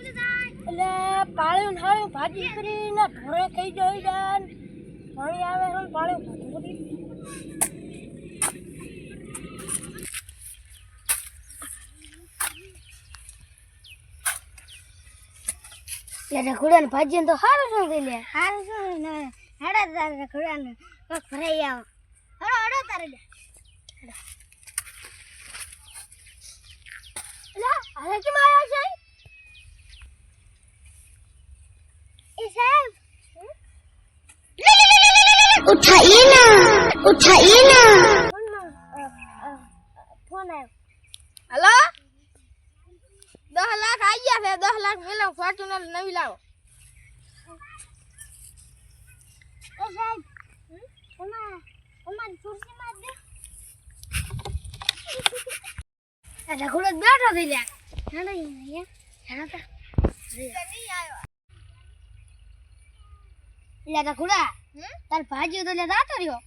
એટલે પાળ્યું ને હાળ્યું ભાજી કરીને ઘરે ખાઈ જાય જાન. પાણી આવે હું પાળ્યું ભાજી કરી એટલે રખુડા ને ભાજી તો સારું શું થઈ લે? સારું શું ને હેડા તારે રખુડા ને કોક ભરાઈ આવો. હડો હડો તારે લે લા હવે કેમ આયા છે એ સાહેબ ઉઠાઈએ ના ઉઠાઈએ ના ફોન આવ્યો હલો? દસ લાખ આવી ગયા છે. દસ લાખ પેલા ફોર્ચ્યુનર નવી લાવો. રઘુડો બેઠો થઈ જાય રઘુડા તા તાર ભાજી તો લે દાતો રહ્યો.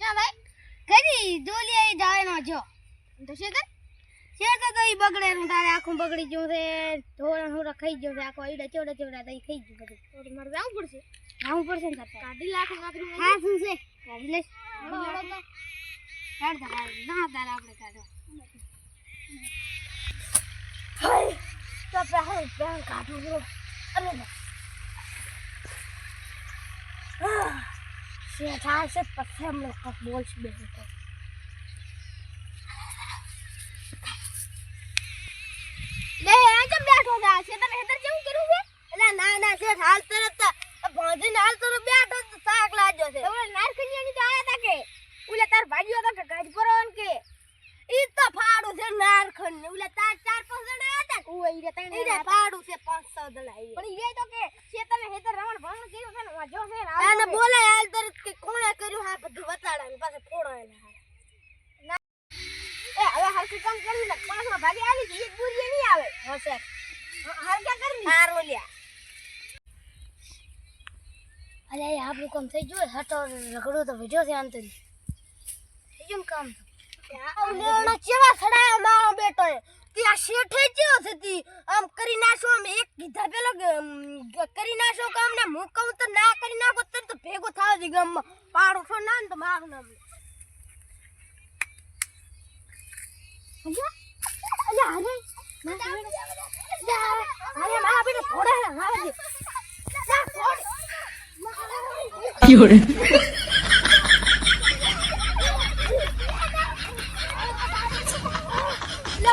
ના ભાઈ કદી આઈ જાય જો. તો તે? છે તો તો ઈ બગડે નું તારે આખું બગડી ગયું છે. ધોરણ હોરા ખાઈ ગયું છે આખો ઈડા ચેવડા ચોડા તો ખાઈ ગયું બધું. તો મારે આવું પડશે. આવું પડશે ને તારે કાઢી લાખ નોકરી હા શું છે? કાઢી લઈશ. તો કાઢ ના તારે આપણે કાઢો હાય તો પહેલ પહેલ કાઢો અરે ના Ah, શે થાય છે પછી હમણાં કોક બોલશે બેઠો તો લે આ કેમ બેઠો છે આ છે તને હેતર કેવું કર્યું છે એટલે ના ના શેઠ હાલ તરત ભોંધીને હાલ તરત બેઠો તો શાક લાગ્યો છે તમે નાર કન્યાની તો આયા તા કે ઉલે તાર ભાગ્યો તો કે ગાજ પર કે ઈ તો ફાડું છે નારખંડ ને ઓલા તાર ચાર પાંચ જણા હતા ને ઓય રે તને ઈ રે ફાડું છે પાંચ છ જણા ઈ પણ ઈ તો કે છે તને હેતર રમણ ભણ કર્યું છે ને વાજો છે ને આને બોલાય હાલ તરત કે કોણે કર્યું હા બધું બતાડા ને પાછા ફોડાયેલા એ હવે હરખું કામ કરી લે પાંચમાં ભાગે આવી ગઈ એક બુરી નહીં આવે. હશે હર ક્યાં કરી હારો લ્યા. અલે આપણું કામ થઈ ગયું હટો રગડો તો વજો છે અંતરી થઈ ગયું કામ કામ લેવડો ચેવા સડાયો મારો બેટો કે આ શેઠે જેવો છે તી આમ કરી નાખો આમ એક કીધા પેલો અમ, કરી નાખો કામ ને હું કહું તો ના કરી નાખો તો તો ભેગો થાવ છે ગામમાં. પાડો છો ના ને તો મારું નામ. અલ્યા અરે અરે મારા બેટા ફોડા હે મારા જે જા ફોડ 有人，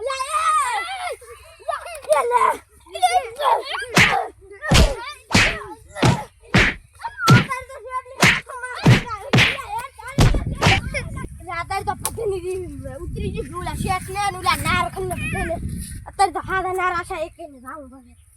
મારા પેરણ કાઢી શેઠ તો ઉડે તારો હાલ કરી જા ફોડો નામ ને ઉતરી ગયું ઓલા શેઠ ને ઓલા નાર ખંડ અત્યારે તો હાથા નાર આશા એક ને જાવું પડે